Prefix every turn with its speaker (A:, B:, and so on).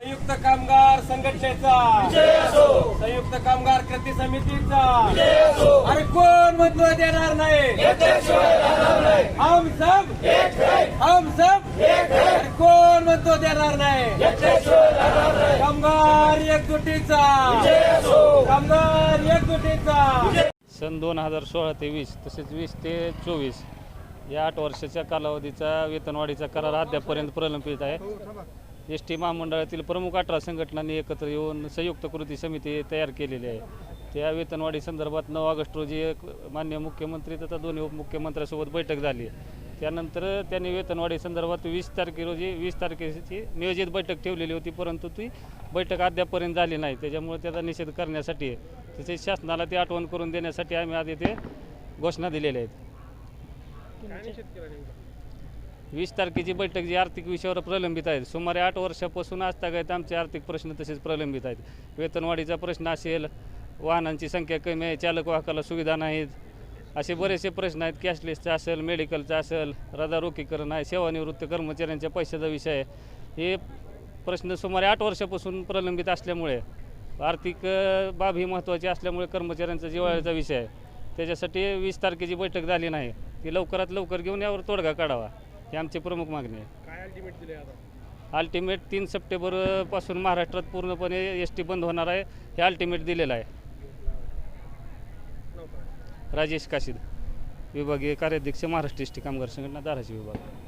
A: संयुक्त कामगार संघटनेचा. संयुक्त कामगार कृती समितीचा. अरे कोण बदलू देणार नाही? हम सब. हम सब. कोण बदलू देणार नाही? कामगार एकजुटीचा. कामगार एकजुटीचा.
B: सन दोन हजार सोळा ते वीस तसेच वीस ते चोवीस. या आठ वर्षाच्या कालावधीचा वेतनवाढीचा करार अद्यापपर्यंत प्रलंबित आहे. एस टी महामंडळातील प्रमुख अठरा संघटनांनी एकत्र येऊन संयुक्त कृती समिती तयार केलेली आहे. त्या वेतनवाढी संदर्भात नऊ ऑगस्ट रोजी एक मान्य मुख्यमंत्री तथा दोन्ही उपमुख्यमंत्र्यांसोबत बैठक झाली. त्यानंतर त्यांनी वेतनवाढी संदर्भात वीस तारखे रोजी वीस तारखेची नियोजित बैठक ठेवलेली होती परंतु ती बैठक अद्यापर्यंत झाली नाही. त्याच्यामुळे त्याचा निषेध करण्यासाठी तसेच शासनाला ती आठवण करून देण्यासाठी आम्ही आधी ते घोषणा दिलेल्या आहेत. वीस तारखेची बैठक जी आर्थिक विषयावर प्रलंबित आहेत. सुमारे आठ वर्षापासून आजतागायत आमचे आर्थिक प्रश्न तसेच प्रलंबित आहेत. वेतनवाढीचा प्रश्न असेल वाहनांची संख्या कमी आहे चालक वाहकाला सुविधा नाहीत असे बरेचसे प्रश्न आहेत. कॅशलेसचा असेल मेडिकलचा असेल रदारोखीकरण आहे सेवानिवृत्त कर्मचाऱ्यांच्या पैशाचा विषय आहे. हे प्रश्न सुमारे आठ वर्षापासून प्रलंबित असल्यामुळे आर्थिक बाब ही महत्त्वाची असल्यामुळे कर्मचाऱ्यांचा जिवाळ्याचा विषय आहे. त्याच्यासाठी वीस तारखेची बैठक झाली नाही. ती लवकरात लवकर घेऊन यावर तोडगा काढावा ही आमची प्रमुख मागणी आहे.
C: काय अल्टिमेट दिले आता?
B: अल्टिमेट तीन सप्टेंबरपासून महाराष्ट्रात पूर्णपणे एस टी बंद होणार आहे हे अल्टिमेट दिलेलं आहे. राजेश काशीद विभागीय कार्याध्यक्ष महाराष्ट्र एस टी कामगार संघटना धाराशिव विभाग.